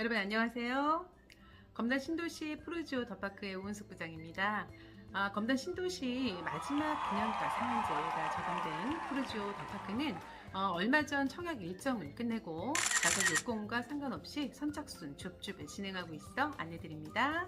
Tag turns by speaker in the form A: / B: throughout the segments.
A: 여러분 안녕하세요. 검단 신도시 프루지오 더파크의 오은숙 부장입니다. 아, 검단 신도시 마지막 기념가 상한제가 적용된 프루지오 더파크는 어, 얼마 전 청약 일정을 끝내고 가격 요건과 상관없이 선착순 줍줍을 진행하고 있어 안내드립니다.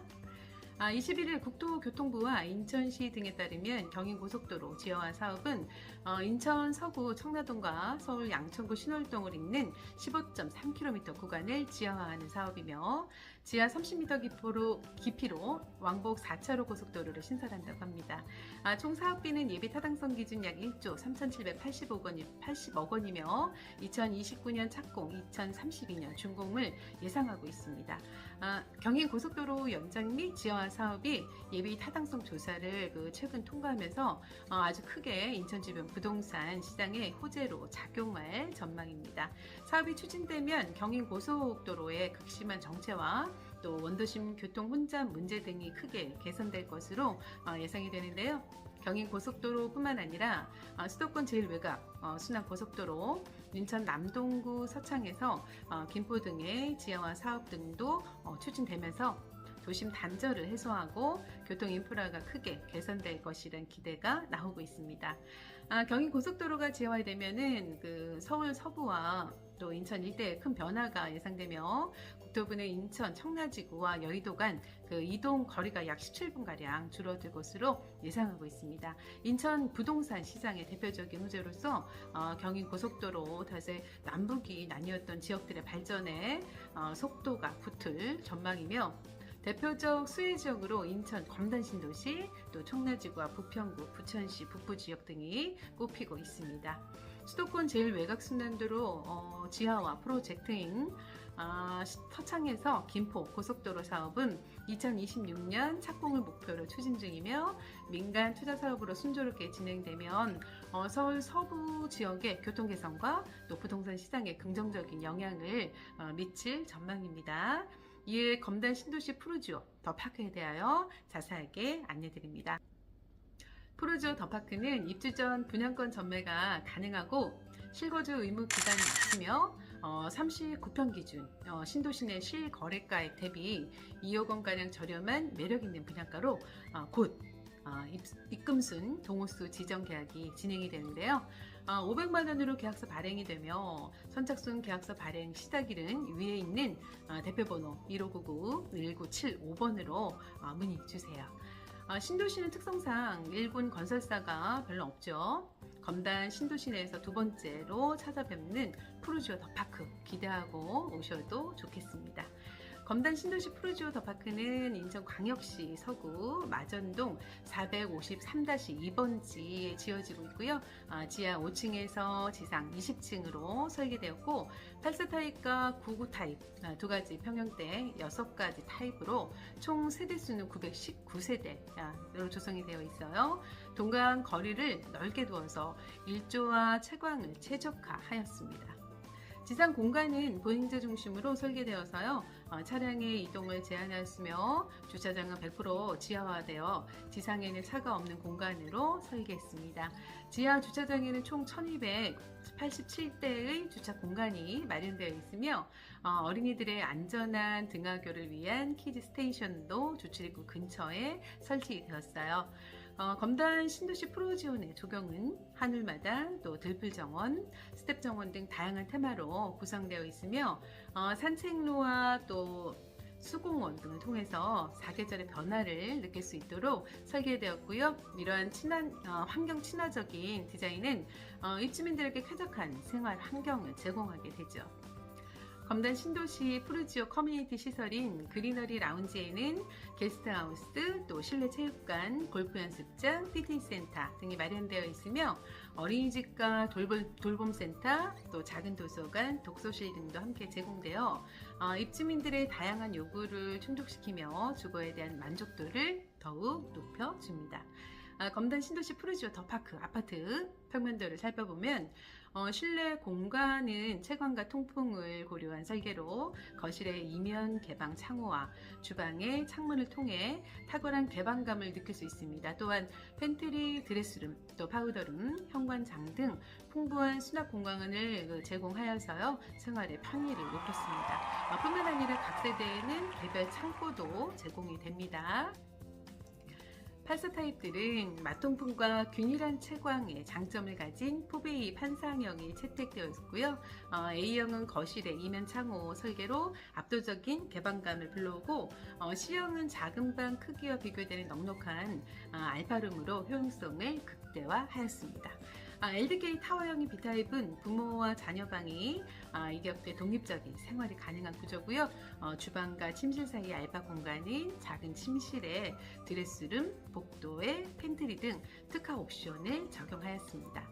A: 아, 21일 국토교통부와 인천시 등에 따르면 경인고속도로 지하화 사업은 어, 인천 서구 청라동과 서울 양천구 신월동을 잇는 15.3km 구간을 지하화하는 사업이며 지하 30m 깊이로, 깊이로 왕복 4차로 고속도로를 신설한다고 합니다. 아, 총 사업비는 예비 타당성 기준 약 1조 3,780억 원이 80억 원이며 2029년 착공, 2032년 준공을 예상하고 있습니다. 아, 경인 고속도로 연장 및 지하화 사업이 예비 타당성 조사를 그 최근 통과하면서 어, 아주 크게 인천 주변 부동산 시장의 호재로 작용할 전망입니다. 사업이 추진되면 경인 고속도로의 극심한 정체와 또 원도심 교통 혼잡 문제 등이 크게 개선될 것으로 어, 예상이 되는데요. 경인 고속도로뿐만 아니라 어, 수도권 제일 외곽 어, 순환 고속도로, 인천 남동구 서창에서 어, 김포 등의 지하화 사업 등도 어, 추진되면서 도심 단절을 해소하고 교통 인프라가 크게 개선될 것이라는 기대가 나오고 있습니다. 아, 경인 고속도로가 지하화되면은 그 서울 서부와 또 인천 일대에 큰 변화가 예상되며 국토부는 인천 청라지구와 여의도 간 그 이동 거리가 약 17분 가량 줄어들 것으로 예상하고 있습니다. 인천 부동산 시장의 대표적인 호재로서 어, 경인 고속도로 탓에 남북이 나뉘었던 지역들의 발전에 어, 속도가 붙을 전망이며 대표적 수혜 지역으로 인천 검단 신도시, 또 청라지구와 부평구, 부천시 북부 지역 등이 꼽히고 있습니다. 수도권 제일 외곽 순환도로 어, 지하화 프로젝트인 아, 서창에서 김포 고속도로 사업은 2026년 착공을 목표로 추진 중이며 민간 투자 사업으로 순조롭게 진행되면 어, 서울 서부 지역의 교통 개선과 또 부동산 시장에 긍정적인 영향을 어, 미칠 전망입니다. 이에 검단 신도시 프루지오 더 파크에 대하여 자세하게 안내드립니다. 프루지오 더 파크는 입주 전 분양권 전매가 가능하고 실거주 의무 기간이 있으며 어, 39평 기준 어, 신도시 내 실거래가액 대비 2억 원가량 저렴한 매력있는 분양가로 어, 곧 어, 입, 입금순 동호수 지정 계약이 진행이 되는데요. 어, 500만 원으로 계약서 발행이 되며 선착순 계약서 발행 시작일은 위에 있는 어, 대표번호 1599-1975번으로 어, 문의 주세요. 어, 신도시는 특성상 일본 건설사가 별로 없죠. 검단 신도시 내에서 두 번째로 찾아뵙는 프루지오 더파크 기대하고 오셔도 좋겠습니다. 검단 신도시 프루지오 더 파크는 인천광역시 서구 마전동 453-2번지에 지어지고 있고요. 아, 지하 5층에서 지상 20층으로 설계되었고 8세 타입과 99 타입 아, 두 가지 평형대 6가지 타입으로 총 세대 수는 919세대로 조성이 되어 있어요. 동강 거리를 넓게 두어서 일조와 채광을 최적화하였습니다. 지상 공간은 보행자 중심으로 설계되어서요. 어, 차량의 이동을 제한하였으며 주차장은 100% 지하화되어 지상에는 차가 없는 공간으로 설계했습니다. 지하 주차장에는 총 1287대의 주차 공간이 마련되어 있으며 어, 린이들의 안전한 등하교를 위한 키즈 스테이션도 주출입구 근처에 설치되었어요. 어, 검단 신도시 프로지온의 조경은 하늘마당, 또 들풀정원, 스텝정원 등 다양한 테마로 구성되어 있으며 어, 산책로와 또 수공원 등을 통해서 사계절의 변화를 느낄 수 있도록 설계되었고요. 이러한 친한 어, 환경 친화적인 디자인은 어, 입주민들에게 쾌적한 생활 환경을 제공하게 되죠. 검단 신도시 푸르지오 커뮤니티 시설인 그리너리 라운지에는 게스트하우스, 또 실내 체육관, 골프 연습장, 피트니스 센터 등이 마련되어 있으며 어린이집과 돌봄, 돌봄센터, 또 작은 도서관, 독서실 등도 함께 제공되어 어, 입주민들의 다양한 요구를 충족시키며 주거에 대한 만족도를 더욱 높여줍니다. 아, 검단 신도시 푸르지오 더파크 아파트 평면도를 살펴보면 어, 실내 공간은 채광과 통풍을 고려한 설계로 거실의 이면 개방 창호와 주방의 창문을 통해 탁월한 개방감을 느낄 수 있습니다. 또한 팬트리, 드레스룸, 또 파우더룸, 현관장 등 풍부한 수납 공간을 그 제공하여서요 생활의 편의를 높였습니다. 어, 뿐만 아니라 각 세대에는 개별 창고도 제공이 됩니다. 8사 타입들은 마통풍과 균일한 채광의 장점을 가진 포베이 판상형이 채택되어 있고요. 어, A형은 거실의 이면 창호 설계로 압도적인 개방감을 불러오고 어, C형은 작은 방 크기와 비교되는 넉넉한 어, 알파룸으로 효용성을 극대화하였습니다. 아, LDK 타워형의 B타입은 부모와 자녀 방이 아, 이격돼 독립적인 생활이 가능한 구조고요. 어, 주방과 침실 사이 알바 공간인 작은 침실에 드레스룸, 복도에 팬트리 등 특화 옵션을 적용하였습니다.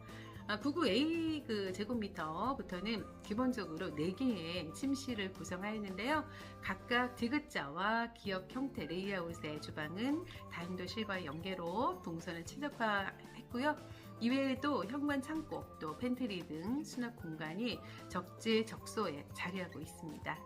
A: 아, 99A 그 제곱미터부터는 기본적으로 4개의 침실을 구성하였는데요. 각각 디귿자와 기역 형태 레이아웃의 주방은 다용도 실과의 연계로 동선을 최적화했고요. 이외에도 현관 창고, 또 팬트리 등 수납 공간이 적재적소에 자리하고 있습니다.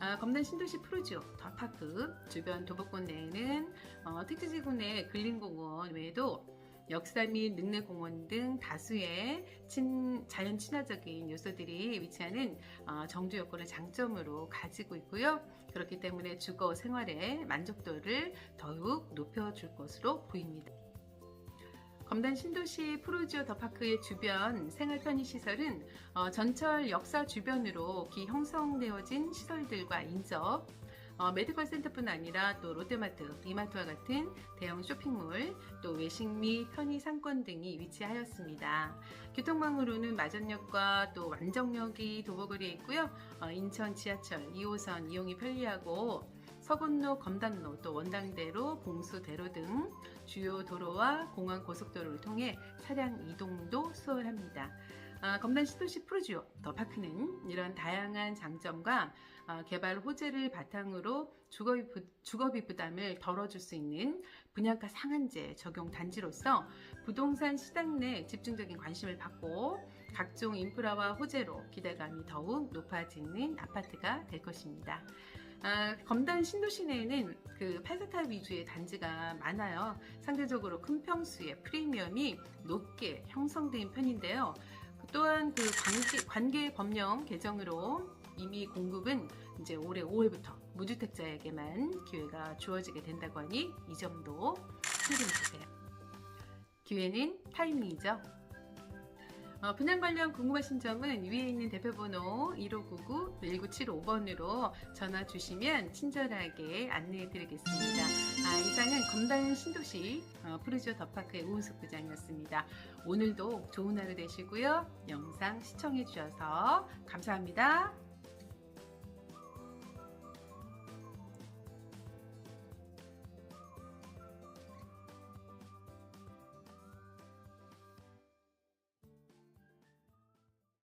A: 아, 검단 신도시 프로지오 더파크 주변 도보권 내에는 어, 특지지구내 근린공원 외에도 역사 및 능례공원 등 다수의 친, 자연 친화적인 요소들이 위치하는 어, 정주 여건을 장점으로 가지고 있고요. 그렇기 때문에 주거 생활의 만족도를 더욱 높여줄 것으로 보입니다. 검단 신도시 프로지오 더파크의 주변 생활 편의 시설은 어, 전철 역사 주변으로 기 형성되어진 시설들과 인접, 어, 메디컬 센터뿐 아니라 또 롯데마트, 이마트와 같은 대형 쇼핑몰, 또 외식 및 편의 상권 등이 위치하였습니다. 교통망으로는 마전역과 또 완정역이 도보거리에 있고요. 어, 인천 지하철 2호선 이용이 편리하고 서군로, 검단로, 또 원당대로, 봉수대로 등 주요 도로와 공항 고속도로를 통해 차량 이동도 수월합니다. 아, 검단 시도시 프로지오 더 파크는 이런 다양한 장점과 아, 개발 호재를 바탕으로 주거비, 부, 주거비 부담을 덜어줄 수 있는 분양가 상한제 적용 단지로서 부동산 시장 내 집중적인 관심을 받고 각종 인프라와 호재로 기대감이 더욱 높아지는 아파트가 될 것입니다. 아, 검단 신도 시 내에는 그 8세타 위주의 단지가 많아요. 상대적으로 큰 평수의 프리미엄이 높게 형성된 편인데요. 또한 그 관계, 법령 개정으로 이미 공급은 이제 올해 5월부터 무주택자에게만 기회가 주어지게 된다고 하니 이 점도 쓰세요. 기회는 타이밍이죠. 어, 분양 관련 궁금하신 점은 위에 있는 대표번호 1599-1975번으로 전화 주시면 친절하게 안내해 드리겠습니다. 아, 이상은 검단 신도시 어, 프루지오 더파크의 우은숙 부장이었습니다. 오늘도 좋은 하루 되시고요. 영상 시청해 주셔서 감사합니다.